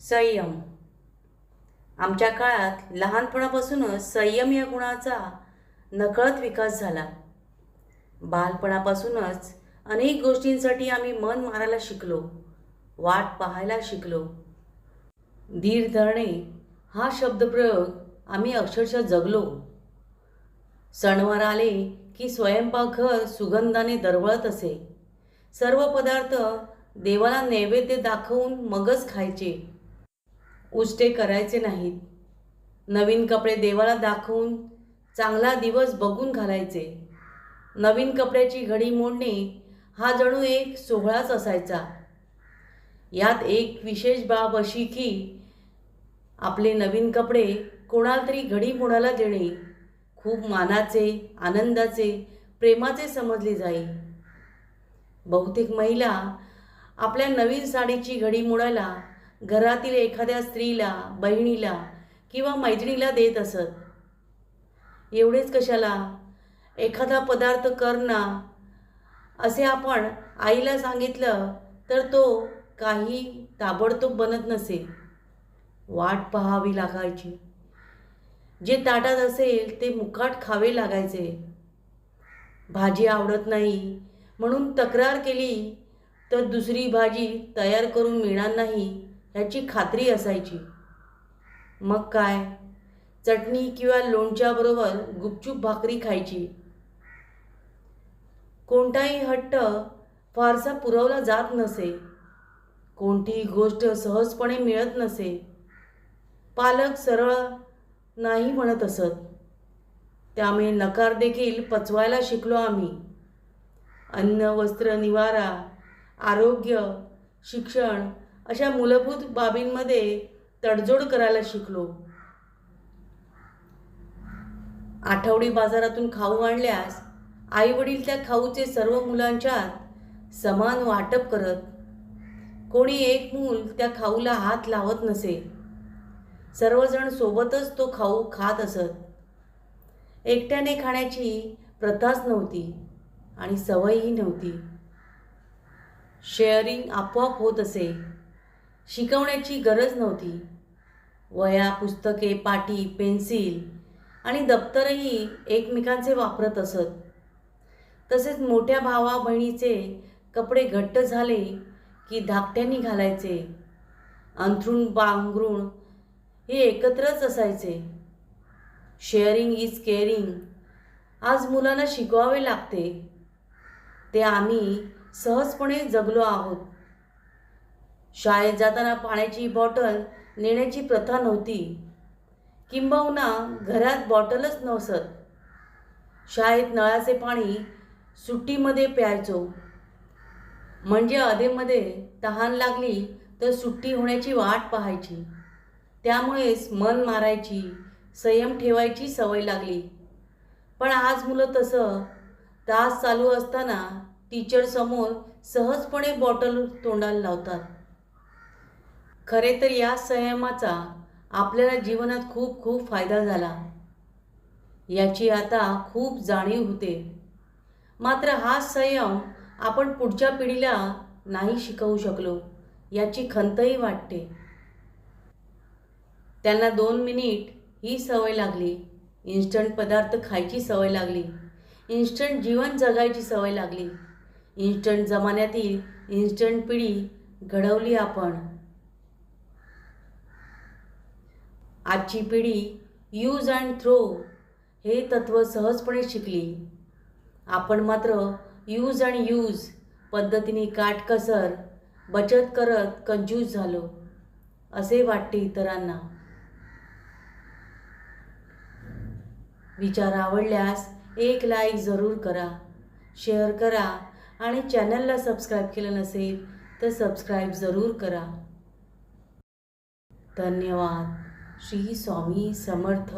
संयम. आमच्या काळात लहानपणापासूनच संयम या गुणाचा नकळत विकास झाला. बालपणापासूनच अनेक गोष्टींसाठी आम्ही मन मारायला शिकलो वाट पाहायला शिकलो. धीर धरणे हा शब्दप्रयोग आम्ही अक्षरशः जगलो. सणवार आले की स्वयंपाकघर सुगंधाने दरवळत असे. सर्व पदार्थ देवाला नैवेद्य दाखवून मगच खायचे. उष्टे करायचे नाहीत. नवीन कपडे देवाला दाखवून चांगला दिवस बघून घालायचे. नवीन कपड्याची घडी मोडणे हा जणू एक सोहळाच असायचा. यात एक विशेष बाब अशी की आपले नवीन कपडे कोणाला तरी घडी मोडायला देणे खूप मानाचे आनंदाचे प्रेमाचे समजले जाई. बहुतेक महिला आपल्या नवीन साडीची घडी मोडायला घरातील एखाद्या स्त्रीला बहिणीला किंवा मैत्रिणीला देत असत. एवढेच कशाला? एखादा पदार्थ करणं असे आपण आईला सांगितलं तर तो काही ताबडतोब बनत नसे. वाट पहावी लागायची. जे ताटात असेल ते मुकाट खावे लागायचे. भाजी आवडत नाही म्हणून तक्रार केली तर दुसरी भाजी तयार करून मिळणार नाही. ह्याची खात्री असायची. मग काय? चटणी किंवा लोणच्याबरोबर गुपचूप भाकरी खायची. कोणताही हट्ट फारसा पुरवला जात नसे. कोणतीही गोष्ट सहजपणे मिळत नसे. पालक सरळ नाही म्हणत असत. त्यामुळे नकार देखील पचवायला शिकलो आम्ही. अन्न वस्त्र निवारा आरोग्य शिक्षण अशा मूलभूत बाबींमध्ये तडजोड करायला शिकलो. आठवडी बाजारातून खाऊ आणल्यास आई वडील त्या खाऊचे सर्व मुलांच्यात समान वाटप करत. कोणी एक मूल त्या खाऊला हात लावत नसे. सर्वजण सोबतच तो खाऊ खात असत. एकट्याने खाण्याची प्रथाच नव्हती आणि सवयही नव्हती. शेअरिंग आपोआप होत असे. शिकवण्याची गरज नव्हती. वया पुस्तके पाटी पेन्सिल आणि दप्तरही एकमेकांचे वापरत असत. तसेच मोठ्या भावा बहिणीचे कपडे घट्ट झाले की धाकट्यांनी घालायचे. अंथरूण बांगरूण हे एकत्रच असायचे. Sharing is caring. आज मुलांना शिकवावे लागते. ते आम्ही सहजपणे जगलो आहोत. शाळेत जाताना पाण्याची बॉटल नेण्याची प्रथा नव्हती. किंबहुना घरात बॉटलच नसत शाळेत नळाचे पाणी सुट्टीमध्ये प्यायचो. म्हणजे अधेमध्ये तहान लागली तर सुट्टी होण्याची वाट पाहायची. त्यामुळेच मन मारायची संयम ठेवायची सवय लागली. पण आज मुलं तसं. तास चालू असताना टीचरसमोर सहजपणे बॉटल तोंडाला लावतात. खरे तर या संयमाचा आपल्याला जीवनात खूप खूप फायदा झाला. याची आता खूप जाणीव होते. मात्र हा संयम आपण पुढच्या पिढीला नाही शिकवू शकलो याची खंतही वाटते. त्यांना दोन मिनिट ही सवय लागली. इन्स्टंट पदार्थ खायची सवय लागली. इन्स्टंट जीवन जगायची सवय लागली. इन्स्टंट जमान्यातील इन्स्टंट पिढी घडवली आपण. आजची पिढी यूज अँड थ्रो हे तत्त्व सहजपणे शिकली. आपण मात्र यूज अँड यूज पद्धतीने काटकसर बचत करत कंजूस झालो असे वाटते इतरांना. विचार आवडल्यास एक लाईक जरूर करा शेअर करा आणि चॅनलला सबस्क्राईब केलं नसेल तर सबस्क्राईब जरूर करा. धन्यवाद. श्री स्वामी समर्थ.